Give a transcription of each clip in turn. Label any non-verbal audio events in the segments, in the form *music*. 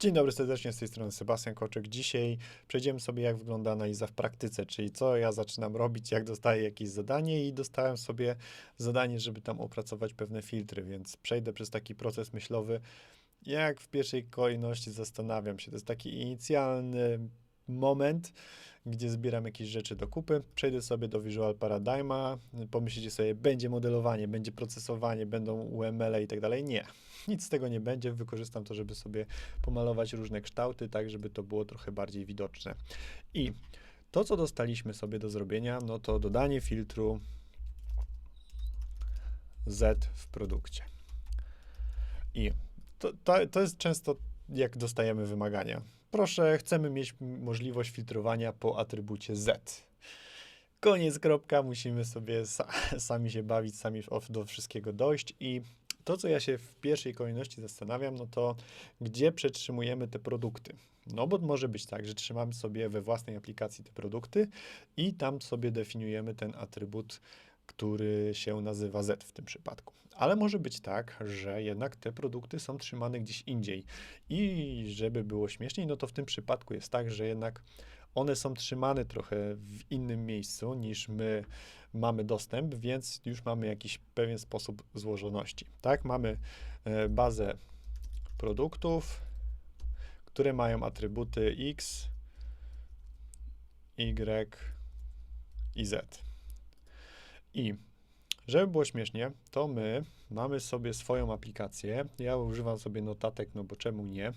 Dzień dobry serdecznie, z tej strony Sebastian Koczek. Dzisiaj przejdziemy sobie, jak wygląda analiza w praktyce, czyli co ja zaczynam robić, jak dostaję jakieś zadanie i dostałem sobie zadanie, żeby tam opracować pewne filtry, więc przejdę przez taki proces myślowy, jak w pierwszej kolejności zastanawiam się. To jest taki inicjalny moment, gdzie zbieram jakieś rzeczy do kupy. Przejdę sobie do Visual Paradigma, pomyślicie sobie, będzie modelowanie, będzie procesowanie, będą UML i tak dalej. Nie, nic z tego nie będzie. Wykorzystam to, żeby sobie pomalować różne kształty, tak żeby to było trochę bardziej widoczne. I to, co dostaliśmy sobie do zrobienia, no to dodanie filtru Z w produkcie. I to, to, to jest często, jak dostajemy wymagania proszę, chcemy mieć możliwość filtrowania po atrybucie Z. Koniec, kropka, musimy sobie sa *laughs* sami się bawić, sami do wszystkiego dojść i to, co ja się w pierwszej kolejności zastanawiam, no to gdzie przetrzymujemy te produkty. No bo może być tak, że trzymamy sobie we własnej aplikacji te produkty i tam sobie definiujemy ten atrybut który się nazywa Z w tym przypadku. Ale może być tak, że jednak te produkty są trzymane gdzieś indziej. I żeby było śmieszniej, no to w tym przypadku jest tak, że jednak one są trzymane trochę w innym miejscu niż my mamy dostęp, więc już mamy jakiś pewien sposób złożoności. Tak, mamy e, bazę produktów, które mają atrybuty X, Y i Z. I żeby było śmiesznie, to my mamy sobie swoją aplikację. Ja używam sobie notatek, no bo czemu nie?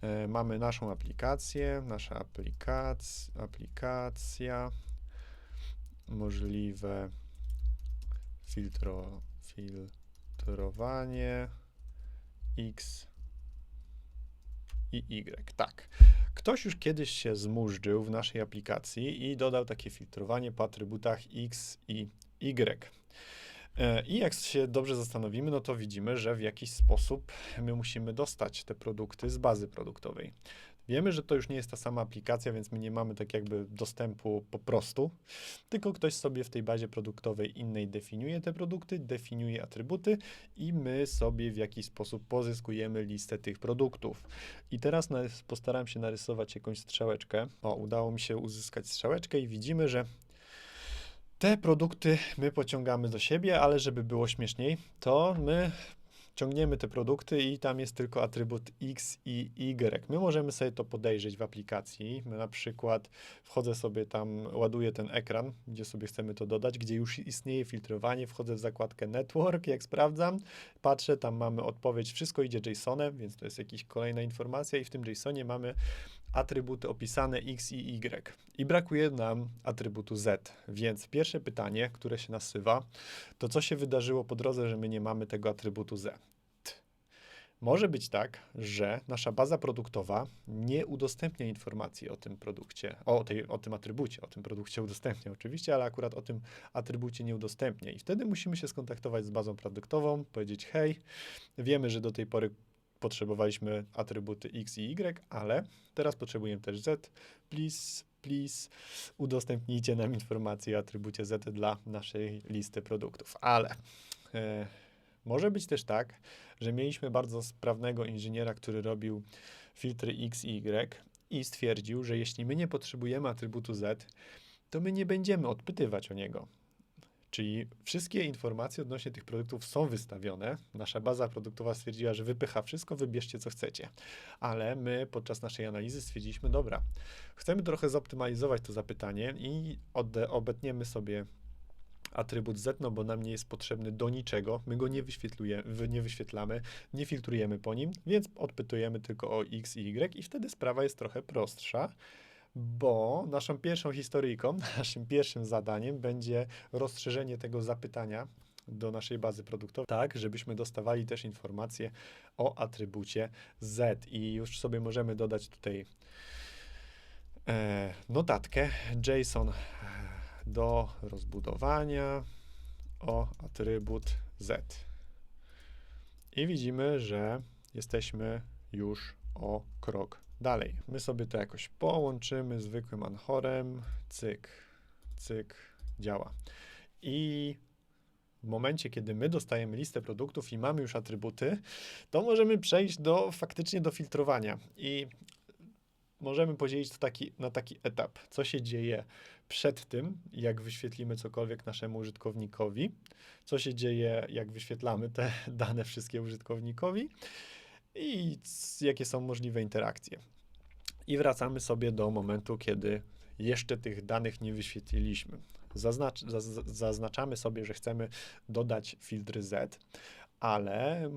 E, mamy naszą aplikację, nasza aplikac, aplikacja, możliwe filtro, filtrowanie X i Y. Tak. Ktoś już kiedyś się zmurzył w naszej aplikacji i dodał takie filtrowanie po atrybutach X i Y. E, I jak się dobrze zastanowimy, no to widzimy, że w jakiś sposób my musimy dostać te produkty z bazy produktowej. Wiemy, że to już nie jest ta sama aplikacja, więc my nie mamy tak jakby dostępu po prostu, tylko ktoś sobie w tej bazie produktowej innej definiuje te produkty, definiuje atrybuty i my sobie w jakiś sposób pozyskujemy listę tych produktów. I teraz postaram się narysować jakąś strzałeczkę. O, udało mi się uzyskać strzałeczkę i widzimy, że te produkty my pociągamy do siebie, ale żeby było śmieszniej, to my ciągniemy te produkty i tam jest tylko atrybut X i Y. My możemy sobie to podejrzeć w aplikacji. My na przykład wchodzę sobie tam, ładuję ten ekran, gdzie sobie chcemy to dodać, gdzie już istnieje filtrowanie, wchodzę w zakładkę Network, jak sprawdzam, patrzę, tam mamy odpowiedź, wszystko idzie JSONem, więc to jest jakaś kolejna informacja i w tym JSONie mamy atrybuty opisane X i Y. I brakuje nam atrybutu Z. Więc pierwsze pytanie, które się nasywa, to co się wydarzyło po drodze, że my nie mamy tego atrybutu Z? Może być tak, że nasza baza produktowa nie udostępnia informacji o tym produkcie, o, tej, o tym atrybucie, o tym produkcie udostępnia oczywiście, ale akurat o tym atrybucie nie udostępnia. I wtedy musimy się skontaktować z bazą produktową, powiedzieć: Hej, wiemy, że do tej pory potrzebowaliśmy atrybuty X i Y, ale teraz potrzebujemy też Z. Please, please, udostępnijcie nam informacje o atrybucie Z dla naszej listy produktów. Ale e, może być też tak, że mieliśmy bardzo sprawnego inżyniera, który robił filtry X i Y i stwierdził, że jeśli my nie potrzebujemy atrybutu Z, to my nie będziemy odpytywać o niego. Czyli wszystkie informacje odnośnie tych produktów są wystawione. Nasza baza produktowa stwierdziła, że wypycha wszystko, wybierzcie co chcecie. Ale my podczas naszej analizy stwierdziliśmy, dobra, chcemy trochę zoptymalizować to zapytanie i obetniemy sobie atrybut Z, no bo nam nie jest potrzebny do niczego, my go nie, nie wyświetlamy, nie filtrujemy po nim, więc odpytujemy tylko o X i Y i wtedy sprawa jest trochę prostsza bo naszą pierwszą historyjką, *laughs* naszym pierwszym zadaniem będzie rozszerzenie tego zapytania do naszej bazy produktowej, tak, żebyśmy dostawali też informacje o atrybucie Z. I już sobie możemy dodać tutaj e, notatkę JSON do rozbudowania o atrybut Z. I widzimy, że jesteśmy już o krok dalej. My sobie to jakoś połączymy zwykłym anchorem, cyk, cyk, działa. I w momencie, kiedy my dostajemy listę produktów i mamy już atrybuty, to możemy przejść do faktycznie do filtrowania i możemy podzielić to taki, na taki etap, co się dzieje przed tym, jak wyświetlimy cokolwiek naszemu użytkownikowi, co się dzieje, jak wyświetlamy te *laughs* dane wszystkie użytkownikowi i jakie są możliwe interakcje. I wracamy sobie do momentu, kiedy jeszcze tych danych nie wyświetliliśmy. Zaznacz, zaz, zaznaczamy sobie, że chcemy dodać filtry Z, ale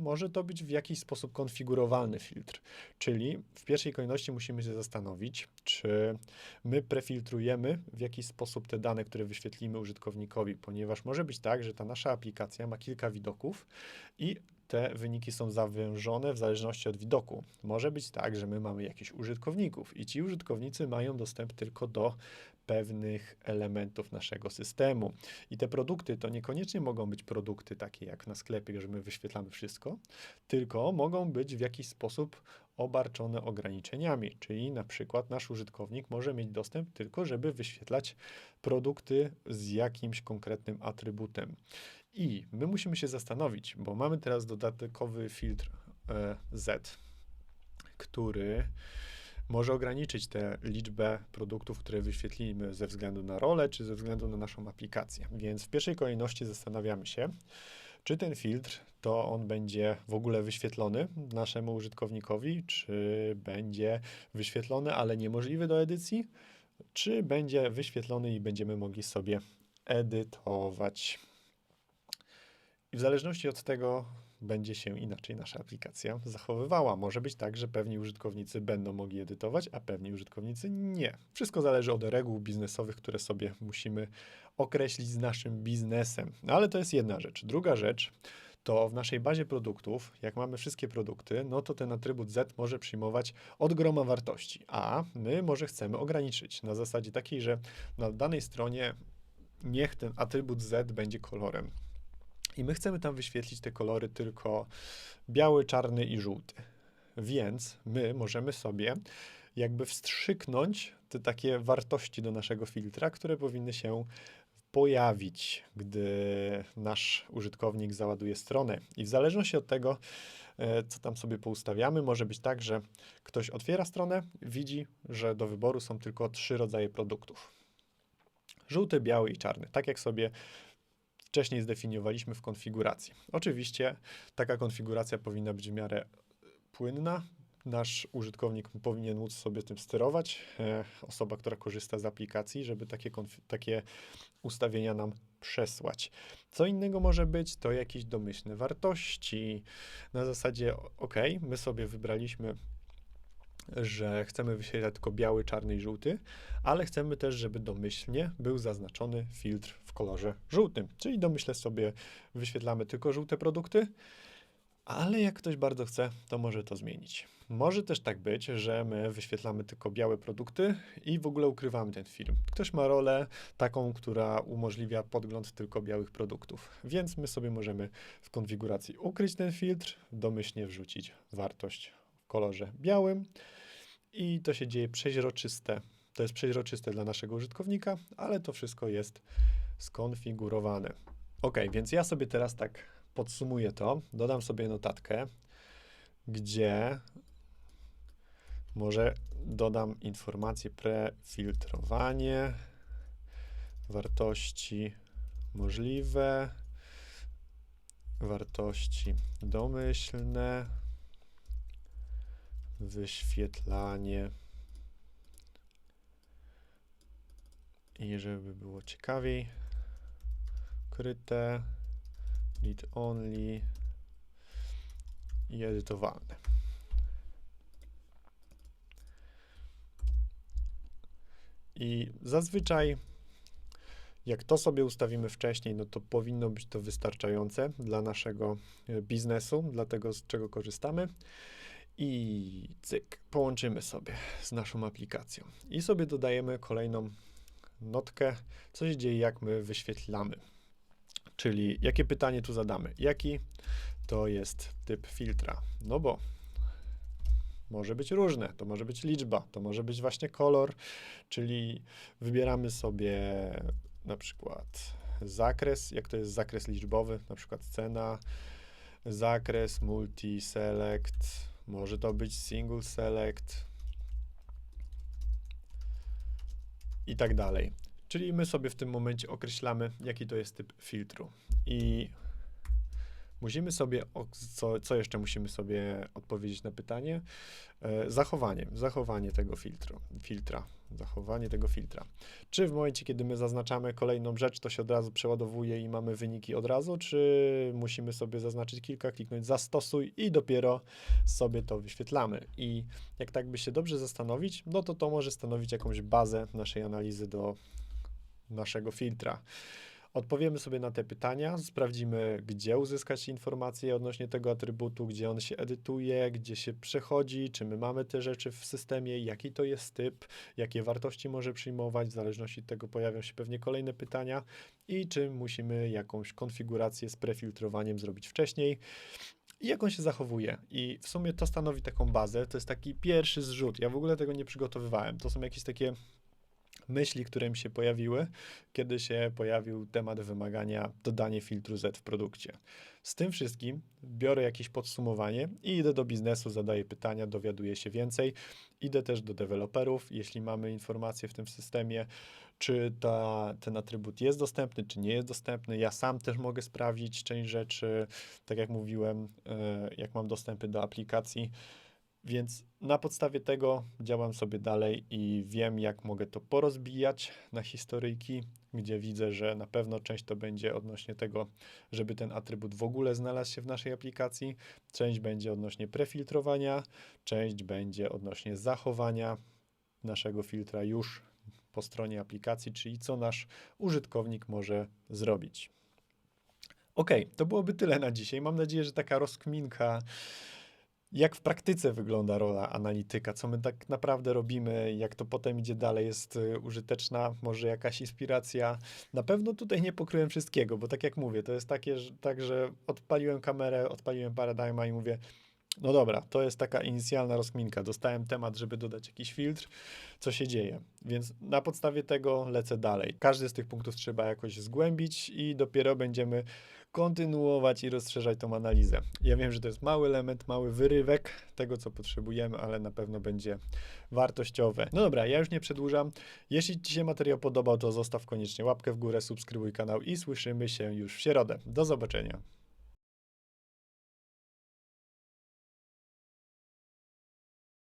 może to być w jakiś sposób konfigurowalny filtr. Czyli w pierwszej kolejności musimy się zastanowić, czy my prefiltrujemy w jakiś sposób te dane, które wyświetlimy użytkownikowi, ponieważ może być tak, że ta nasza aplikacja ma kilka widoków i te wyniki są zawężone w zależności od widoku. Może być tak, że my mamy jakichś użytkowników i ci użytkownicy mają dostęp tylko do pewnych elementów naszego systemu. I te produkty to niekoniecznie mogą być produkty takie jak na sklepie, że my wyświetlamy wszystko, tylko mogą być w jakiś sposób obarczone ograniczeniami, czyli na przykład nasz użytkownik może mieć dostęp tylko, żeby wyświetlać produkty z jakimś konkretnym atrybutem. I my musimy się zastanowić, bo mamy teraz dodatkowy filtr e, Z, który może ograniczyć tę liczbę produktów, które wyświetlimy ze względu na rolę, czy ze względu na naszą aplikację. Więc w pierwszej kolejności zastanawiamy się, czy ten filtr to on będzie w ogóle wyświetlony naszemu użytkownikowi, czy będzie wyświetlony, ale niemożliwy do edycji, czy będzie wyświetlony i będziemy mogli sobie edytować. I w zależności od tego będzie się inaczej nasza aplikacja zachowywała. Może być tak, że pewni użytkownicy będą mogli edytować, a pewni użytkownicy nie. Wszystko zależy od reguł biznesowych, które sobie musimy określić z naszym biznesem. No ale to jest jedna rzecz. Druga rzecz to w naszej bazie produktów, jak mamy wszystkie produkty, no to ten atrybut Z może przyjmować od groma wartości, a my może chcemy ograniczyć na zasadzie takiej, że na danej stronie niech ten atrybut Z będzie kolorem. I my chcemy tam wyświetlić te kolory tylko biały, czarny i żółty. Więc my możemy sobie jakby wstrzyknąć te takie wartości do naszego filtra, które powinny się pojawić, gdy nasz użytkownik załaduje stronę. I w zależności od tego, e, co tam sobie poustawiamy, może być tak, że ktoś otwiera stronę, widzi, że do wyboru są tylko trzy rodzaje produktów: żółty, biały i czarny. Tak jak sobie wcześniej zdefiniowaliśmy w konfiguracji. Oczywiście taka konfiguracja powinna być w miarę płynna. Nasz użytkownik powinien móc sobie tym sterować, e, osoba, która korzysta z aplikacji, żeby takie, takie ustawienia nam przesłać. Co innego może być to jakieś domyślne wartości. Na zasadzie, OK, my sobie wybraliśmy że chcemy wyświetlać tylko biały, czarny i żółty, ale chcemy też, żeby domyślnie był zaznaczony filtr w kolorze żółtym. Czyli domyślnie sobie wyświetlamy tylko żółte produkty, ale jak ktoś bardzo chce, to może to zmienić. Może też tak być, że my wyświetlamy tylko białe produkty i w ogóle ukrywamy ten film. Ktoś ma rolę taką, która umożliwia podgląd tylko białych produktów, więc my sobie możemy w konfiguracji ukryć ten filtr, domyślnie wrzucić wartość w kolorze białym i to się dzieje przeźroczyste. To jest przeźroczyste dla naszego użytkownika, ale to wszystko jest skonfigurowane. Ok, więc ja sobie teraz tak podsumuję to, dodam sobie notatkę, gdzie może dodam informację prefiltrowanie, wartości możliwe, wartości domyślne, wyświetlanie. I żeby było ciekawiej, kryte, read only i edytowalne. I zazwyczaj, jak to sobie ustawimy wcześniej, no to powinno być to wystarczające dla naszego e, biznesu, dla tego, z czego korzystamy. I cyk, połączymy sobie z naszą aplikacją. I sobie dodajemy kolejną notkę, co się dzieje, jak my wyświetlamy. Czyli jakie pytanie tu zadamy? Jaki to jest typ filtra? No bo może być różne, to może być liczba, to może być właśnie kolor, czyli wybieramy sobie na przykład zakres, jak to jest zakres liczbowy, na przykład cena, zakres, multi-select, może to być single select i tak dalej. Czyli my sobie w tym momencie określamy, jaki to jest typ filtru. I musimy sobie, co, co jeszcze musimy sobie odpowiedzieć na pytanie? E, Zachowanie, zachowanie tego filtru, filtra, zachowanie tego filtra. Czy w momencie, kiedy my zaznaczamy kolejną rzecz, to się od razu przeładowuje i mamy wyniki od razu, czy musimy sobie zaznaczyć kilka, kliknąć zastosuj i dopiero sobie to wyświetlamy. I jak tak by się dobrze zastanowić, no to to może stanowić jakąś bazę naszej analizy do naszego filtra. Odpowiemy sobie na te pytania, sprawdzimy, gdzie uzyskać informacje odnośnie tego atrybutu, gdzie on się edytuje, gdzie się przechodzi, czy my mamy te rzeczy w systemie, jaki to jest typ, jakie wartości może przyjmować. W zależności od tego pojawią się pewnie kolejne pytania i czy musimy jakąś konfigurację z prefiltrowaniem zrobić wcześniej i jak on się zachowuje. I w sumie to stanowi taką bazę, to jest taki pierwszy zrzut. Ja w ogóle tego nie przygotowywałem. To są jakieś takie myśli, które mi się pojawiły, kiedy się pojawił temat wymagania dodanie filtru Z w produkcie. Z tym wszystkim biorę jakieś podsumowanie i idę do biznesu, zadaję pytania, dowiaduję się więcej. Idę też do deweloperów, jeśli mamy informacje w tym systemie, czy ta, ten atrybut jest dostępny, czy nie jest dostępny. Ja sam też mogę sprawdzić część rzeczy, tak jak mówiłem, e, jak mam dostępy do aplikacji. Więc na podstawie tego działam sobie dalej i wiem, jak mogę to porozbijać na historyjki, gdzie widzę, że na pewno część to będzie odnośnie tego, żeby ten atrybut w ogóle znalazł się w naszej aplikacji, część będzie odnośnie prefiltrowania, część będzie odnośnie zachowania naszego filtra już po stronie aplikacji, czyli co nasz użytkownik może zrobić. Ok, to byłoby tyle na dzisiaj. Mam nadzieję, że taka rozkminka jak w praktyce wygląda rola analityka, co my tak naprawdę robimy, jak to potem idzie dalej, jest y, użyteczna, może jakaś inspiracja. Na pewno tutaj nie pokryłem wszystkiego, bo tak jak mówię, to jest takie, że, tak, że odpaliłem kamerę, odpaliłem Paradigma i mówię, no dobra, to jest taka inicjalna rozkminka. Dostałem temat, żeby dodać jakiś filtr, co się dzieje. Więc na podstawie tego lecę dalej. Każdy z tych punktów trzeba jakoś zgłębić i dopiero będziemy kontynuować i rozszerzać tą analizę. Ja wiem, że to jest mały element, mały wyrywek tego, co potrzebujemy, ale na pewno będzie wartościowe. No dobra, ja już nie przedłużam. Jeśli Ci się materiał podobał, to zostaw koniecznie łapkę w górę, subskrybuj kanał i słyszymy się już w środę. Do zobaczenia.